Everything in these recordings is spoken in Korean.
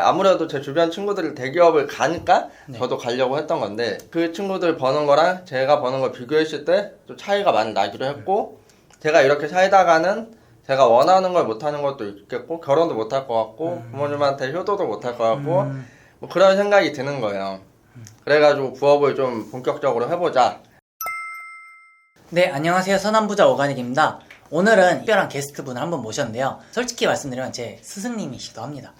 아무래도 제 주변 친구들이 대기업을 가니까 네. 저도 가려고 했던 건데 그 친구들 버는 거랑 제가 버는 걸 비교했을 때 좀 차이가 많이 나기도 했고 제가 이렇게 살다가는 제가 원하는 걸 못하는 것도 있겠고 결혼도 못 할 것 같고 부모님한테 효도도 못 할 것 같고 음, 뭐 그런 생각이 드는 거예요. 그래가지고 부업을 좀 본격적으로 해보자. 네, 안녕하세요. 선한부자 오가닉입니다. 오늘은 특별한 게스트분을 한번 모셨는데요. 솔직히 말씀드리면 제 스승님이시기도 합니다.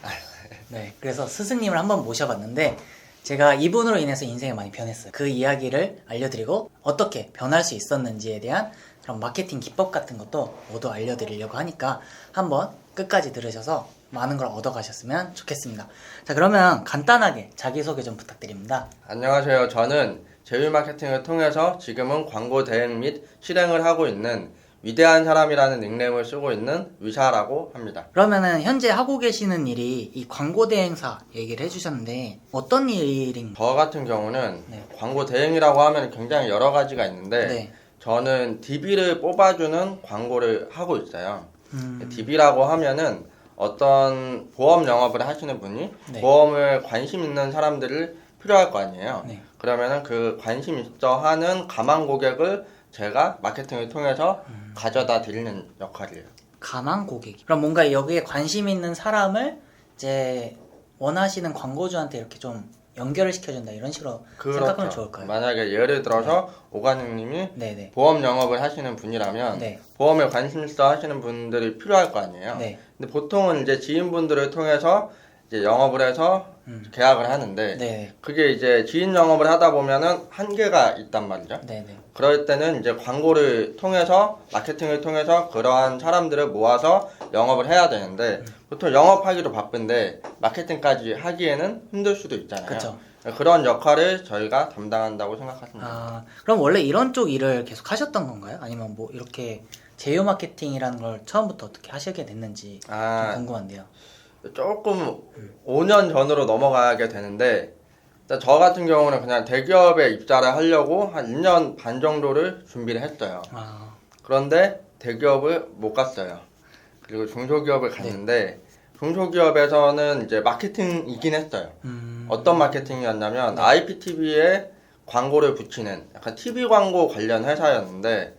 네, 그래서 스승님을 한번 모셔봤는데 제가 이분으로 인해서 인생이 많이 변했어요. 그 이야기를 알려드리고 어떻게 변할 수 있었는지에 대한 그런 마케팅 기법 같은 것도 모두 알려드리려고 하니까 한번 끝까지 들으셔서 많은 걸 얻어가셨으면 좋겠습니다. 자, 그러면 간단하게 자기소개 좀 부탁드립니다. 안녕하세요. 저는 제휴 마케팅을 통해서 지금은 광고 대행 및 실행을 하고 있는 위대한 사람이라는 닉네임을 쓰고 있는 위샤라고 합니다. 그러면은 현재 하고 계시는 일이 이 광고 대행사 얘기를 해주셨는데 어떤 일인? 저 같은 경우는 네. 광고 대행이라고 하면 굉장히 여러 가지가 있는데 네. 저는 DB를 뽑아주는 광고를 하고 있어요. 음, DB라고 하면은 어떤 보험 영업을 하시는 분이 네. 보험을 관심 있는 사람들을 필요할 거 아니에요. 네. 그러면은 그 관심 있어 하는 가망 고객을 제가 마케팅을 통해서 음. 가져다 드리는 역할이에요. 가망 고객. 그럼 뭔가 여기에 관심 있는 사람을 이제 원하시는 광고주한테 이렇게 좀 연결을 시켜준다 이런 식으로 생각하면 그렇죠. 좋을까요? 만약에 예를 들어서 오가님님이 네네. 보험 영업을 하시는 분이라면 네. 보험에 관심 있어 하시는 분들이 필요할 거 아니에요. 네. 근데 보통은 이제 지인분들을 통해서 이제 영업을 해서 음. 계약을 하는데 네. 그게 이제 지인 영업을 하다 보면은 한계가 있단 말이죠. 네네. 그럴 때는 이제 광고를 통해서 마케팅을 통해서 그러한 사람들을 모아서 영업을 해야 되는데 보통 영업하기도 바쁜데 마케팅까지 하기에는 힘들 수도 있잖아요. 그쵸. 런 역할을 저희가 담당한다고 생각하십니다. 아 그럼 원래 이런 쪽 일을 계속 하셨던 건가요? 아니면 뭐 이렇게 제휴 마케팅이라는 걸 처음부터 어떻게 하시게 됐는지 좀 아, 궁금한데요. 조금 5년 전으로 넘어가게 되는데 일단 저 같은 경우는 그냥 대기업에 입사를 하려고 한 2년 반 정도를 준비를 했어요. 아 그런데 대기업을 못 갔어요. 그리고 중소기업을 갔는데 중소기업에서는 이제 마케팅이긴 했어요. 음. 어떤 마케팅이었냐면 IPTV에 광고를 붙이는 약간 TV 광고 관련 회사였는데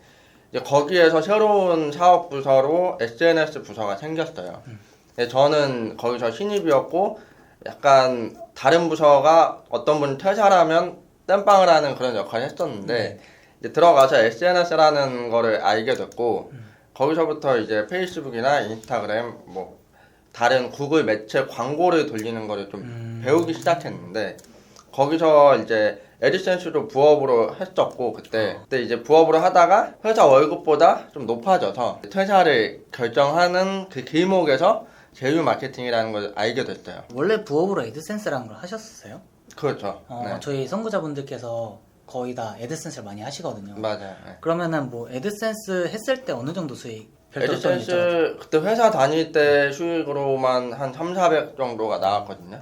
이제 거기에서 새로운 사업 부서로 SNS 부서가 생겼어요. 근데 저는 거기서 신입이었고 약간 다른 부서가 어떤 분이 퇴사하면 땜빵을 하는 그런 역할을 했었는데 이제 들어가서 SNS라는 거를 알게 됐고 거기서부터 이제 페이스북이나 인스타그램 뭐 다른 구글 매체 광고를 돌리는 거를 좀 음. 배우기 시작했는데 거기서 이제 에디센스도 부업으로 했었고 그때 그때 이제 부업으로 하다가 회사 월급보다 좀 높아져서 퇴사를 결정하는 그 길목에서 제휴 마케팅이라는 걸 알게 됐어요. 원래 부업으로 에드센스라는 걸 하셨었어요? 그렇죠. 어, 네. 저희 선구자분들께서 거의 다 에드센스를 많이 하시거든요. 맞아요. 네. 그러면은 뭐 에드센스 했을 때 어느 정도 수익 별도로 에디센스 그때 회사 다닐 때 수익으로만 한 3, 400 정도가 나왔거든요.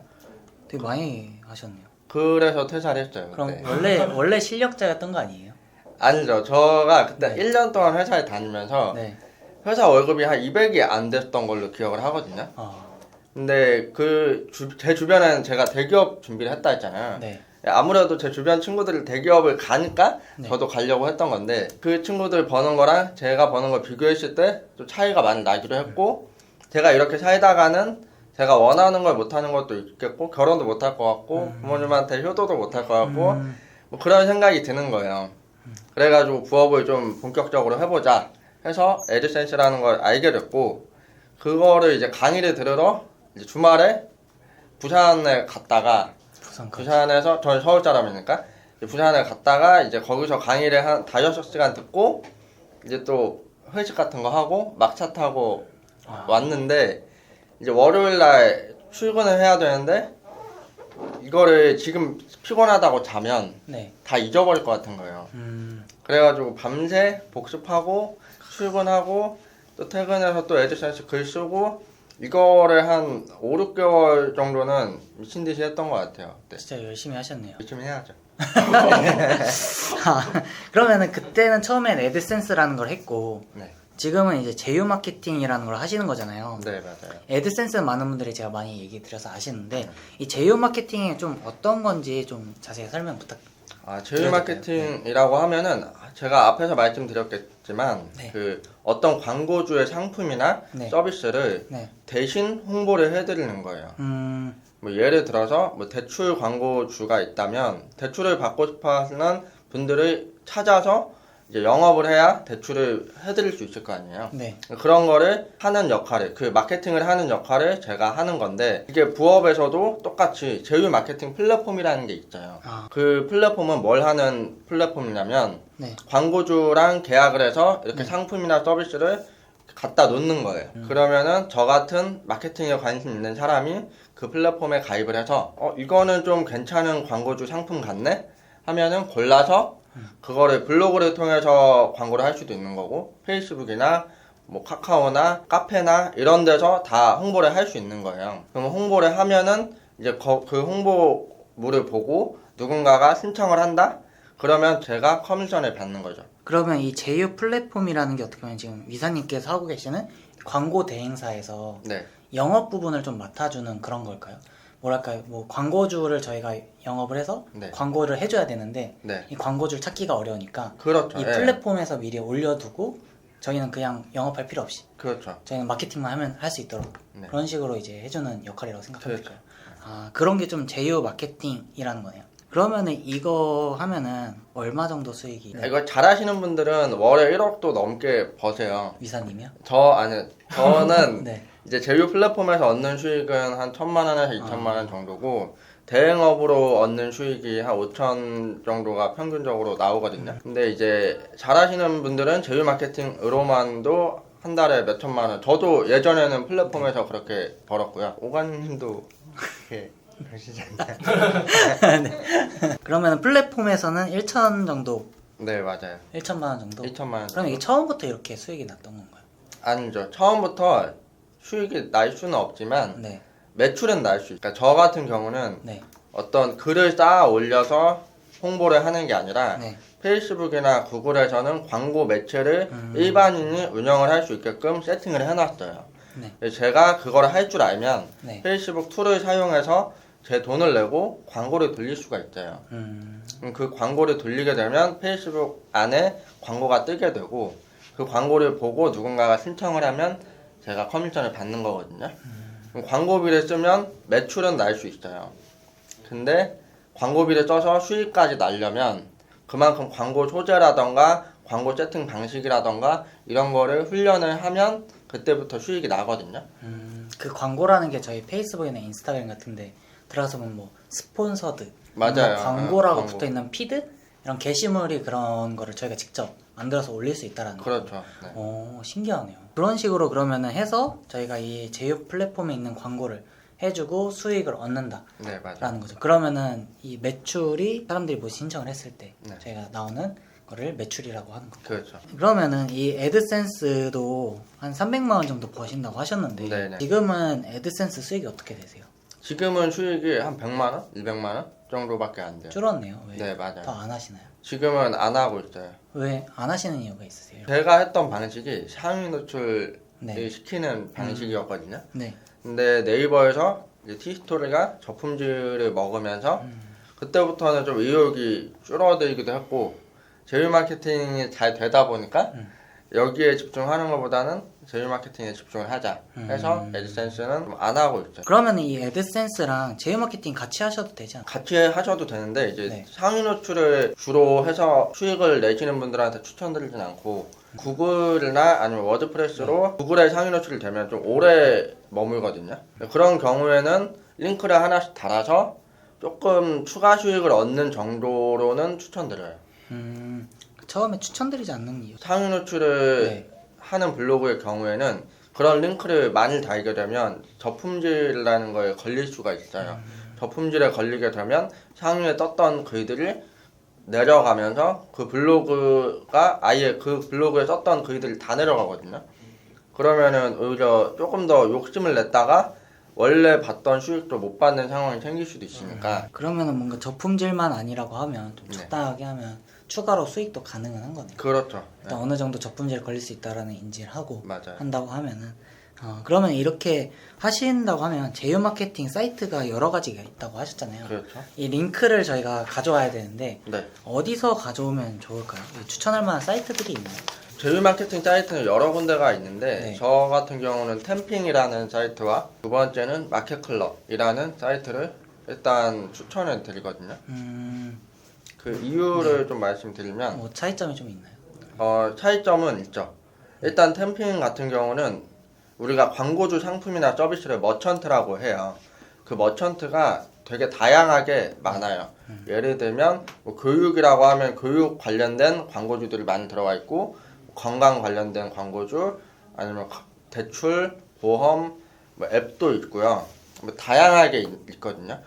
되게 많이 하셨네요. 그래서 퇴사를 했어요. 그럼 그때. 원래 원래 실력자였던 거 아니에요? 아니죠. 저가 그때 네. 1년 동안 회사에 다니면서 네. 회사 월급이 한 200이 안 됐던 걸로 기억을 하거든요. 어, 근데 그 제 주변에는 제가 대기업 준비를 했다 했잖아요. 네. 아무래도 제 주변 친구들이 대기업을 가니까 네. 저도 가려고 했던 건데 그 친구들 버는 거랑 제가 버는 걸 비교했을 때 좀 차이가 많이 나기도 했고 제가 이렇게 살다가는 제가 원하는 걸 못하는 것도 있겠고 결혼도 못 할 것 같고 부모님한테 효도도 못 할 것 같고 음, 뭐 그런 생각이 드는 거예요. 그래가지고 부업을 좀 본격적으로 해보자 해서 에드센스라는 걸 알게 됐고 그거를 이제 강의를 들으러 이제 주말에 부산에 갔다가 부산 그 부산에서 저는 서울 사람이니까 부산에 갔다가 이제 거기서 강의를 한 다여섯 시간 듣고 이제 또 회식 같은 거 하고 막차 타고 아. 왔는데 이제 월요일 날 출근을 해야 되는데 이거를 지금 피곤하다고 자면 네. 다 잊어버릴 것 같은 거예요. 음, 그래가지고 밤새 복습하고 출근하고 또 퇴근해서 또 에드센스 글 쓰고 이거를 한 5, 6개월 정도는 미친 듯이 했던 것 같아요. 네. 진짜 열심히 하셨네요. 열심히 해야죠. 아, 그러면은 그때는 처음엔 에드센스라는 걸 했고 네. 지금은 이제 제휴 마케팅이라는 걸 하시는 거잖아요. 네 맞아요. 애드센스는 많은 분들이 제가 많이 얘기 드려서 아시는데 이 제휴 마케팅이 좀 어떤 건지 좀 자세히 설명 부탁. 아, 제휴 마케팅이라고 하면은 제가 앞에서 말씀드렸겠지만 네. 그 어떤 광고주의 상품이나 네. 서비스를 네. 대신 홍보를 해드리는 거예요. 음, 뭐 예를 들어서 뭐 대출 광고주가 있다면 대출을 받고 싶어하는 분들을 찾아서 이제 영업을 해야 대출을 해드릴 수 있을 거 아니에요. 네. 그런 거를 하는 역할을 그 마케팅을 하는 역할을 제가 하는 건데 이게 부업에서도 똑같이 제휴 마케팅 플랫폼이라는 게 있어요. 아. 그 플랫폼은 뭘 하는 플랫폼이냐면 네. 광고주랑 계약을 해서 이렇게 상품이나 서비스를 갖다 놓는 거예요. 그러면은 저 같은 마케팅에 관심 있는 사람이 그 플랫폼에 가입을 해서 어 이거는 좀 괜찮은 광고주 상품 같네 하면은 골라서 그거를 블로그를 통해서 광고를 할 수도 있는 거고 페이스북이나 뭐 카카오나 카페나 이런 데서 다 홍보를 할 수 있는 거예요. 그럼 홍보를 하면은 이제 거- 그 홍보물을 보고 누군가가 신청을 한다? 그러면 제가 커미션을 받는 거죠. 그러면 이 제휴 플랫폼이라는 게 어떻게 보면 지금 위사님께서 하고 계시는 광고 대행사에서 네. 영업 부분을 좀 맡아주는 그런 걸까요? 뭐랄까요? 뭐 광고주를 저희가 영업을 해서 네. 광고를 해줘야 되는데 네. 이 광고주를 찾기가 어려우니까 그렇죠. 이 예. 플랫폼에서 미리 올려두고 저희는 그냥 영업할 필요 없이 그렇죠. 저희는 마케팅만 하면 할 수 있도록 네. 그런 식으로 이제 해주는 역할이라고 생각합니다. 그렇죠. 아 그런 게 좀 제휴 마케팅이라는 거네요. 그러면은 이거 하면은 얼마 정도 수익이 이거 잘하시는 분들은 월에 1억도 넘게 버세요. 위사님이요? 저 아니 저는 네. 이제 제휴 플랫폼에서 얻는 수익은 한 천만 원에서 이천만 원 정도고 대행업으로 얻는 수익이 한 5천 정도가 평균적으로 나오거든요. 근데 이제 잘하시는 분들은 제휴 마케팅으로만도 한 달에 몇 천만 원. 저도 예전에는 플랫폼에서 그렇게 벌었고요. 오관님도 그렇게 그러시지 않나요? 그러면은 플랫폼에서는 1천 정도, 네 맞아요. 1천만 원 정도. 2천만 원. 그럼 이게 처음부터 이렇게 수익이 났던 건가요? 아니죠. 처음부터 수익이 날 수는 없지만 네, 매출은 날 수 있어요. 그러니까 저 같은 경우는 네, 어떤 글을 쌓아 올려서 홍보를 하는 게 아니라 네. 페이스북이나 구글에서는 광고 매체를 음. 일반인이 운영을 할 수 있게끔 세팅을 해놨어요. 네. 제가 그걸 할 줄 알면 네. 페이스북 툴을 사용해서 제 돈을 내고 광고를 돌릴 수가 있어요. 음, 그 광고를 돌리게 되면 페이스북 안에 광고가 뜨게 되고 그 광고를 보고 누군가가 신청을 하면 제가 커미션을 받는 거거든요. 그럼 광고비를 쓰면 매출은 날 수 있어요. 근데 광고비를 써서 수익까지 날려면 그만큼 광고 소재라던가 광고 세팅 방식이라던가 이런 거를 훈련을 하면 그때부터 수익이 나거든요. 음, 그 광고라는 게 저희 페이스북이나 인스타그램 같은데 들어가서 보면 뭐 스폰서드, 맞아요. 뭐 광고라고 어, 광고. 붙어 있는 피드 이런 게시물이 그런 거를 저희가 직접 만들어서 올릴 수 있다라는 거. 그렇죠. 네. 오, 신기하네요. 그런 식으로 그러면은 해서 저희가 이 제휴 플랫폼에 있는 광고를 해주고 수익을 얻는다라는 네, 맞아요. 거죠. 그러면은 이 매출이 사람들이 뭐 신청을 했을 때 네. 저희가 나오는 거를 매출이라고 하는 거. 그렇죠. 그러면은 이 애드센스도 한 300만 원 정도 버신다고 하셨는데 네네. 지금은 애드센스 수익이 어떻게 되세요? 지금은 수익이 한 100만 원, 200만 원 정도밖에 안 돼요. 줄었네요. 왜? 네, 맞아요. 더 안 하시나요? 지금은 안 하고 있어요. 왜 안 하시는 이유가 있으세요? 제가 했던 방식이 상위 노출을 네. 시키는 방식이었거든요. 네. 근데 네이버에서 이제 티스토리가 저품질을 먹으면서 음. 그때부터는 좀 의욕이 줄어들기도 했고 제휴 마케팅이 잘 되다 보니까 음. 여기에 집중하는 것보다는 제휴 마케팅에 집중을 하자 해서 음. 애드센스는 좀안 하고 있어요. 그러면 이 애드센스랑 제휴 마케팅 같이 하셔도 되지 않아요? 같이 하셔도 되는데 이제 네. 상위 노출을 주로 해서 수익을 내시는 분들한테 추천드리진 않고 구글이나 아니면 워드프레스로 네. 구글에 상위 노출이 되면 좀 오래 머물거든요. 그런 경우에는 링크를 하나씩 달아서 조금 추가 수익을 얻는 정도로는 추천드려요. 음, 처음에 추천드리지 않는 이유. 상위 노출을 네. 하는 블로그의 경우에는 그런 링크를 많이 달게 되면 저품질이라는 거에 걸릴 수가 있어요. 저품질에 걸리게 되면 상위에 떴던 글들이 내려가면서 그 블로그가 아예 그 블로그에 썼던 글들이 다 내려가거든요. 그러면은 오히려 조금 더 욕심을 냈다가 원래 받던 수익도 못 받는 상황이 생길 수도 있으니까 그러면은 뭔가 저품질만 아니라고 하면 좀 네. 적당하게 하면 추가로 수익도 가능은 한 거네요. 그렇죠. 네, 일단 어느 정도 적분제를 걸릴 수 있다라는 인지를 하고 맞아요. 한다고 하면은 어, 그러면 이렇게 하신다고 하면 제휴 마케팅 사이트가 여러 가지가 있다고 하셨잖아요. 그렇죠. 이 링크를 저희가 가져와야 되는데 네. 어디서 가져오면 좋을까요? 이 추천할 만한 사이트들이 있나요? 제휴 마케팅 사이트는 여러 군데가 있는데 네. 저 같은 경우는 템핑이라는 사이트와 두 번째는 마켓클럽이라는 사이트를 일단 추천해 드리거든요. 음, 그 이유를 좀 말씀드리면 뭐 차이점이 좀 있나요? 어, 차이점은 있죠. 일단 템핑 같은 경우는 우리가 광고주 상품이나 서비스를 머천트라고 해요. 그 머천트가 되게 다양하게 많아요. 예를 들면 뭐 교육이라고 하면 교육 관련된 광고주들이 많이 들어와 있고 건강 관련된 광고주 아니면 가- 대출, 보험, 뭐 앱도 있고요. 뭐 다양하게 있- 있거든요.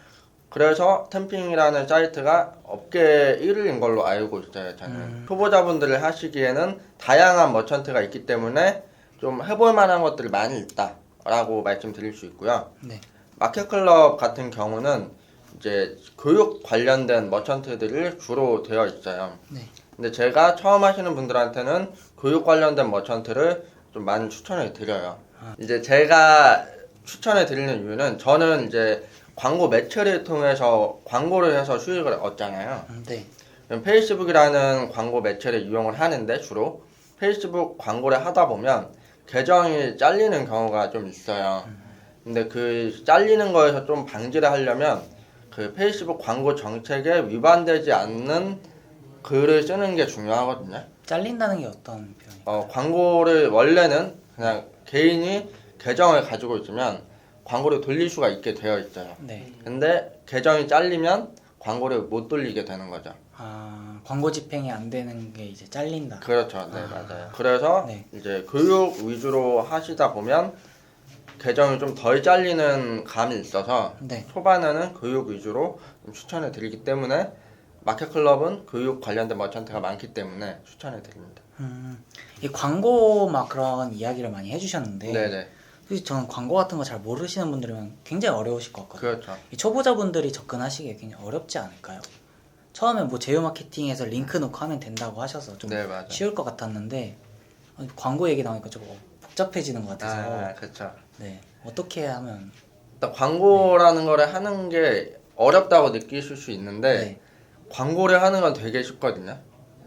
그래서 템핑이라는 사이트가 업계 1위인 걸로 알고 있어요. 저는 초보자분들을 하시기에는 다양한 머천트가 있기 때문에 좀 해볼 만한 것들이 많이 있다라고 말씀드릴 수 있고요. 네. 마켓클럽 같은 경우는 이제 교육 관련된 머천트들이 주로 되어 있어요. 네. 근데 제가 처음 하시는 분들한테는 교육 관련된 머천트를 좀 많이 추천해 드려요. 이제 제가 추천해 드리는 이유는 저는 이제 광고 매체를 통해서 광고를 해서 수익을 얻잖아요. 음, 네. 그럼 페이스북이라는 광고 매체를 이용을 하는데 주로 페이스북 광고를 하다 보면 계정이 잘리는 경우가 좀 있어요. 근데 그 잘리는 거에서 좀 방지를 하려면 그 페이스북 광고 정책에 위반되지 않는 글을 쓰는 게 중요하거든요. 잘린다는 게 어떤 표현이에요? 어, 광고를 원래는 그냥 개인이 계정을 가지고 있으면 광고를 돌릴 수가 있게 되어 있어요. 네. 근데 계정이 잘리면 광고를 못 돌리게 되는 거죠. 아, 광고 집행이 안 되는 게 이제 잘린다. 그렇죠. 네, 맞아요. 그래서 네. 이제 교육 위주로 하시다 보면 계정이 좀 덜 잘리는 감이 있어서 네. 초반에는 교육 위주로 좀 추천해 드리기 때문에 마켓클럽은 교육 관련된 머천트가 많기 때문에 추천해 드립니다. 음, 이 광고 막 그런 이야기를 많이 해주셨는데 네, 네. 저는 광고 같은 거 잘 모르시는 분들이면 굉장히 어려우실 것 같거든요. 그렇죠. 이 초보자분들이 접근하시기에 굉장히 어렵지 않을까요? 처음에 뭐 제휴 마케팅에서 링크 놓고 하면 된다고 하셔서 좀 네, 맞아요. 쉬울 것 같았는데 어, 광고 얘기 나오니까 좀 복잡해지는 것 같아서 아, 그렇죠. 네 어떻게 하면 일단 광고라는 거를 하는 게 어렵다고 느끼실 수 있는데 네. 광고를 하는 건 되게 쉽거든요.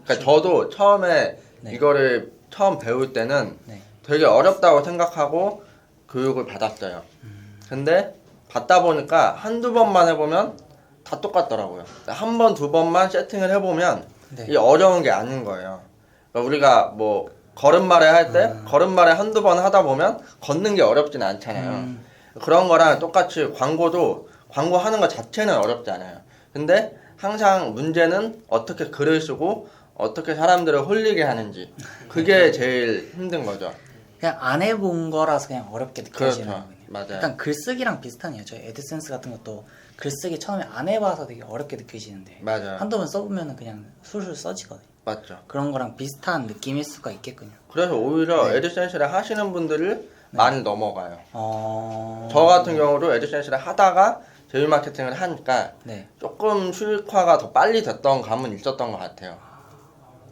그러니까 저도 처음에 네. 이거를 처음 배울 때는 네. 되게 어렵다고 생각하고 교육을 받았어요. 근데 받다 보니까 한두 번만 해보면 다 똑같더라고요. 한 번, 두 번만 세팅을 해보면 네. 이 어려운 게 아닌 거예요. 그러니까 우리가 뭐 걸음마를 할때 음. 걸음마를 한두 번 하다 보면 걷는 게 어렵진 않잖아요. 음, 그런 거랑 똑같이 광고도 광고 하는 것 자체는 어렵지 않아요. 근데 항상 문제는 어떻게 글을 쓰고 어떻게 사람들을 홀리게 하는지 그게 제일 힘든 거죠. 그냥 안 해본 거라서 그냥 어렵게 느껴지는 그렇죠. 거예요. 맞아요. 약간 글쓰기랑 비슷하네요. 저희 애드센스 같은 것도 글쓰기 처음에 안 해봐서 되게 어렵게 느껴지는데 맞아요. 한두 번 써보면 그냥 술술 써지거든요. 맞죠. 그런 거랑 비슷한 느낌일 수가 있겠군요. 그래서 오히려 네. 에드센스를 하시는 분들을 많이 넘어가요. 어... 저 같은 경우도 에드센스를 하다가 제휴 마케팅을 하니까 네. 조금 수익화가 더 빨리 됐던 감은 있었던 것 같아요.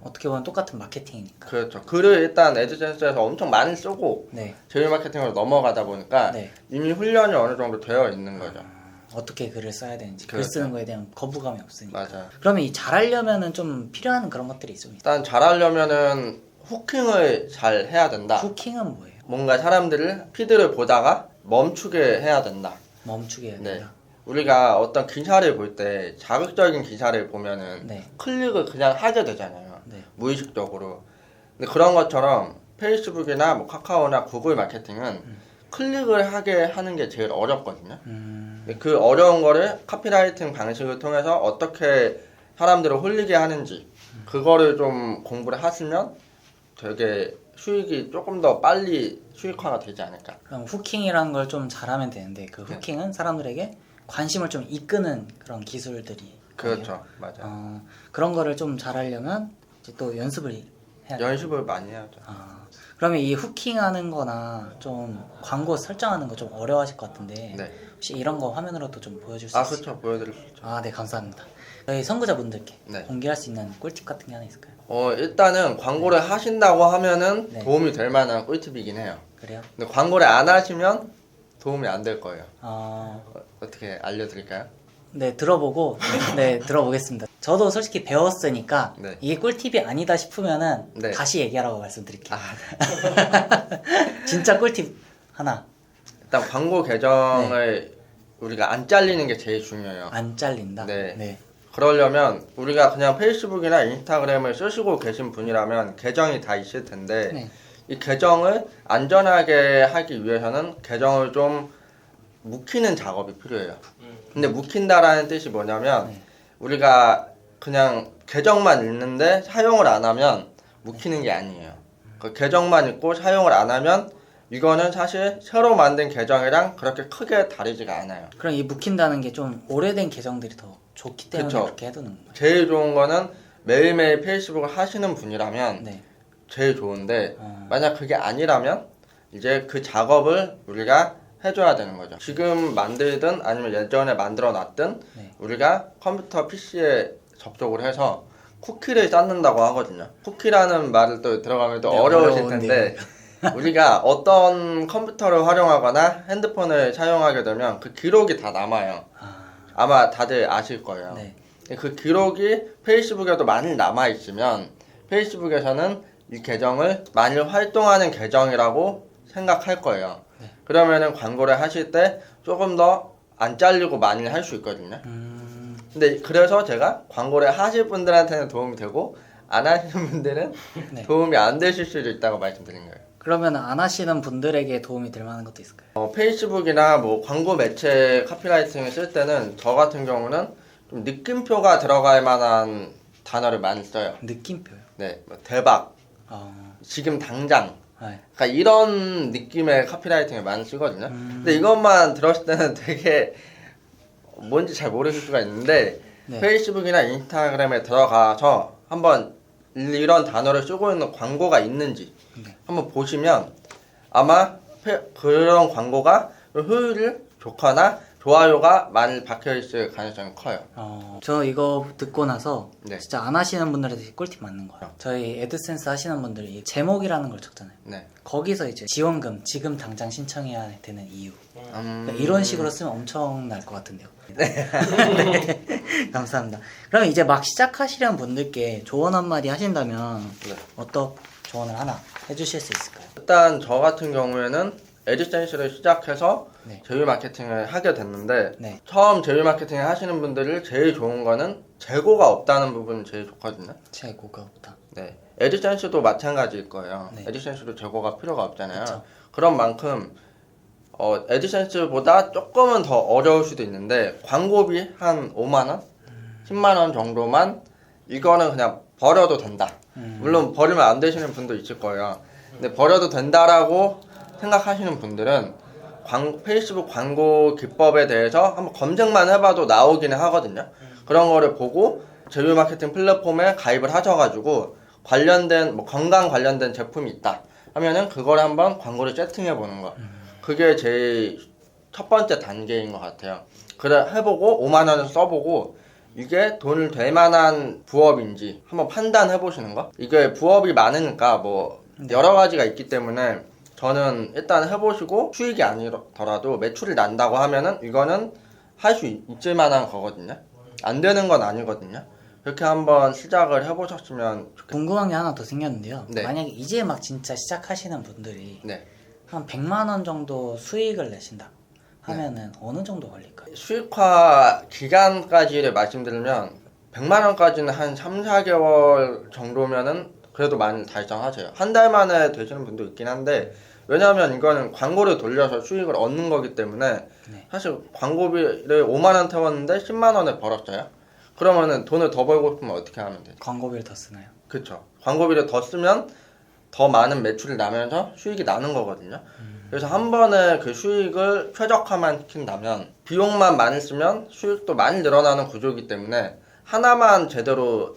어떻게 보면 똑같은 마케팅이니까. 그렇죠. 글을 일단 에드센스에서 엄청 많이 쓰고 네. 제휴 마케팅으로 넘어가다 보니까 네. 이미 훈련이 어느 정도 되어 있는 거죠. 어떻게 글을 써야 되는지 글 그렇죠. 쓰는 거에 대한 거부감이 없으니까. 맞아요. 그러면 이 잘하려면은 좀 필요한 그런 것들이 있습니다. 일단 잘하려면은 후킹을 잘 해야 된다. 후킹은 뭐예요? 뭔가 사람들을 피드를 보다가 멈추게 해야 된다. 멈추게 해야 네. 된다. 우리가 어떤 기사를 볼 때 자극적인 기사를 보면은 네. 클릭을 그냥 하게 되잖아요. 네. 무의식적으로. 근데 그런 것처럼 페이스북이나 뭐 카카오나 구글 마케팅은 클릭을 하게 하는 게 제일 어렵거든요. 음, 근데 그 어려운 거를 카피라이팅 방식을 통해서 어떻게 사람들을 홀리게 하는지 그거를 좀 공부를 하시면 되게 수익이 조금 더 빨리 수익화가 되지 않을까. 그럼 후킹이라는 걸 좀 잘하면 되는데 그 네. 후킹은 사람들에게 관심을 좀 이끄는 그런 기술들이 그렇죠. 맞아요. 어, 그런 거를 좀 잘하려면 이제 또 연습을 해야 돼요. 연습을 많이 해야죠. 아, 그러면 이 후킹하는 거나 좀 광고 설정하는 거 좀 어려워하실 것 같은데 네. 혹시 이런 거 화면으로도 좀 보여줄 수 아 있어요? 그렇죠 보여드릴 수 있죠. 아, 네, 감사합니다. 저희 선구자분들께 네. 공개할 수 있는 꿀팁 같은 게 하나 있을까요? 어 일단은 광고를 하신다고 하면은 네. 도움이 될 만한 꿀팁이긴 해요. 그래요? 근데 광고를 안 하시면 도움이 안 될 거예요. 어, 어, 어떻게 알려드릴까요? 네, 들어보고, 네, 들어보겠습니다. 저도 솔직히 배웠으니까, 네. 이게 꿀팁이 아니다 싶으면은, 네. 다시 얘기하라고 말씀드릴게요. 아, 진짜 꿀팁 하나, 일단 광고 계정을 우리가 안 잘리는 게 제일 중요해요. 안 잘린다. 네. 네. 그러려면 우리가 그냥 페이스북이나 인스타그램을 쓰시고 계신 분이라면 계정이 다 있을 텐데 네. 이 계정을 안전하게 하기 위해서는 계정을 좀 묵히는 작업이 필요해요. 근데 묵힌다라는 뜻이 뭐냐면 네. 우리가 그냥 계정만 읽는데 사용을 안 하면 묵히는 게 아니에요. 그 계정만 읽고 사용을 안 하면 이거는 사실 새로 만든 계정이랑 그렇게 크게 다르지가 않아요. 그럼 이 묵힌다는 게 좀 오래된 계정들이 더 좋기 때문에 그쵸. 그렇게 해두는 거예요. 제일 좋은 거는 매일매일 페이스북을 하시는 분이라면 네. 제일 좋은데 어, 만약 그게 아니라면 이제 그 작업을 우리가 해줘야 되는 거죠. 지금 만들든 아니면 예전에 만들어 놨든 네. 우리가 컴퓨터 PC에 접속을 해서 쿠키를 쌓는다고 하거든요. 쿠키라는 말을 또 들어가면 또 네, 어려우실. 텐데 우리가 어떤 컴퓨터를 활용하거나 핸드폰을 사용하게 되면 그 기록이 다 남아요. 아, 아마 다들 아실 거예요. 네. 그 기록이 페이스북에도 많이 남아 있으면 페이스북에서는 이 계정을 많이 활동하는 계정이라고 생각할 거예요. 네. 그러면은 광고를 하실 때 조금 더 안 잘리고 많이 할 수 있거든요. 음, 근데 그래서 제가 광고를 하실 분들한테는 도움이 되고 안 하시는 분들은 네. 도움이 안 되실 수도 있다고 말씀드린 거예요. 그러면 안 하시는 분들에게 도움이 될 만한 것도 있을까요? 어, 페이스북이나 뭐 광고 매체 카피라이팅을 쓸 때는 저 같은 경우는 좀 느낌표가 들어갈 만한 단어를 많이 써요. 느낌표요. 네, 뭐 대박, 어, 지금 당장. 네. 그러니까 이런 느낌의 카피라이팅을 많이 쓰거든요. 음. 근데 이것만 들었을 때는 되게 뭔지 잘 모르실 수가 있는데 네. 페이스북이나 인스타그램에 들어가서 한번 이런 단어를 쓰고 있는 광고가 있는지 네. 한번 보시면 아마 페- 그런 광고가 효율이 좋거나 좋아요가 많이 박혀 있을 가능성이 커요. 어, 저 이거 듣고 나서 네. 진짜 안 하시는 분들한테 꿀팁 맞는 거예요. 저희 애드센스 하시는 분들이 이 제목이라는 걸 적잖아요. 네. 거기서 이제 지원금 지금 당장 신청해야 되는 이유 음, 그러니까 이런 식으로 쓰면 엄청 날 것 같은데요. 네. 감사합니다. 그럼 이제 막 시작하시려는 분들께 조언 한마디 하신다면 네. 어떤 조언을 하나 해주실 수 있을까요? 일단 저 같은 경우에는 에디센스를 시작해서 네. 제휴 마케팅을 하게 됐는데 네. 처음 제휴 마케팅을 하시는 분들을 제일 좋은 거는 재고가 없다는 부분이 제일 좋거든요. 재고가 없다. 네. 에디센스도 마찬가지일 거예요. 네. 에디센스도 재고가 필요가 없잖아요. 그쵸. 그런 만큼 어, 에디센스보다 조금은 더 어려울 수도 있는데 광고비 한 5만 원, 10만 원 정도만 이거는 그냥 버려도 된다. 음. 물론 버리면 안 되시는 분도 있을 거예요. 근데 버려도 된다라고 생각하시는 분들은 광, 페이스북 광고 기법에 대해서 한번 검색만 해봐도 나오기는 하거든요. 그런 거를 보고 제휴 마케팅 플랫폼에 가입을 하셔가지고 관련된 뭐 건강 관련된 제품이 있다 하면은 그걸 한번 광고를 세팅해 보는 거. 그게 제일 첫 번째 단계인 것 같아요. 그래 해보고 5만 원을 써보고 이게 돈을 될 만한 부업인지 한번 판단해 보시는 거. 이게 부업이 많으니까 뭐 여러 가지가 있기 때문에 저는 일단 해보시고 수익이 아니더라도 매출이 난다고 하면은 이거는 할 수 있을 만한 거거든요. 안 되는 건 아니거든요. 그렇게 한번 시작을 해보셨으면 좋겠 궁금한 게 하나 더 생겼는데요. 네. 만약에 이제 막 진짜 시작하시는 분들이 네. 한 100만 원 정도 수익을 내신다 하면은 어느 정도 걸릴까요? 수익화 기간까지를 말씀드리면 100만 원까지는 한 3, 4개월 정도면은 그래도 많이 달성하세요. 한 달 만에 되시는 분도 있긴 한데 왜냐하면 이거는 광고를 돌려서 수익을 얻는 거기 때문에 네. 사실 광고비를 5만 원 태웠는데 10만 원을 벌었어요. 그러면은 돈을 더 벌고 싶으면 어떻게 하면 돼요? 광고비를 더 쓰나요? 그쵸. 광고비를 더 쓰면 더 많은 매출이 나면서 수익이 나는 거거든요. 그래서 한 번에 그 수익을 최적화만 시킨다면 비용만 많이 쓰면 수익도 많이 늘어나는 구조이기 때문에 하나만 제대로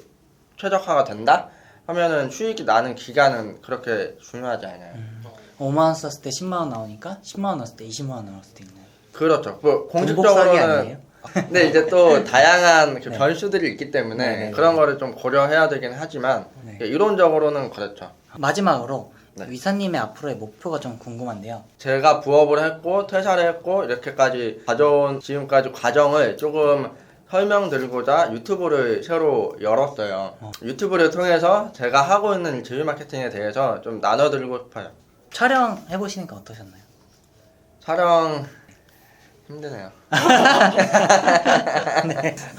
최적화가 된다? 하면은 수익이 나는 기간은 그렇게 중요하지 않아요. 5만 원 썼을 때 10만 원 나오니까 10만 원 넣었을 때 20만 원 나올 수도 있나요? 그렇죠. 뭐 공식적으로는 아니에요? 근데 이제 또 다양한 그 네. 변수들이 있기 때문에 네, 네, 네. 그런 거를 좀 고려해야 되긴 하지만 네. 이론적으로는 그렇죠. 마지막으로 네. 위사님의 앞으로의 목표가 좀 궁금한데요. 제가 부업을 했고 퇴사를 했고 이렇게까지 가져온 지금까지 과정을 조금 설명드리고자 유튜브를 새로 열었어요. 어. 유튜브를 통해서 제가 하고 있는 제휴 마케팅에 대해서 좀 나눠드리고 싶어요. 촬영해 보시니까 어떠셨나요? 촬영 힘드네요.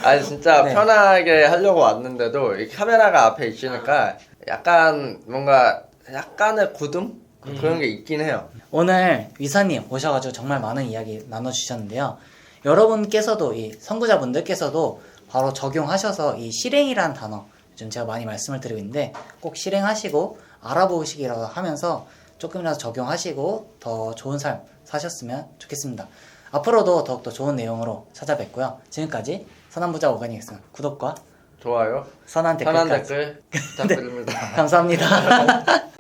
아니 진짜 네. 편하게 하려고 왔는데도 이 카메라가 앞에 있으니까 약간 뭔가 약간의 굳음 음. 그런 게 있긴 해요. 오늘 위사님 오셔가지고 정말 많은 이야기 나눠주셨는데요. 여러분께서도 이 선구자분들께서도 바로 적용하셔서 이 실행이라는 단어 요즘 제가 많이 말씀을 드리고 있는데 꼭 실행하시고 알아보시기라도 하면서 조금이라도 적용하시고 더 좋은 삶 사셨으면 좋겠습니다. 앞으로도 더욱더 좋은 내용으로 찾아뵙고요. 지금까지 선한부자 오가닉스는 구독과 좋아요. 선한 댓글까지 댓글 부탁드립니다. 감사합니다.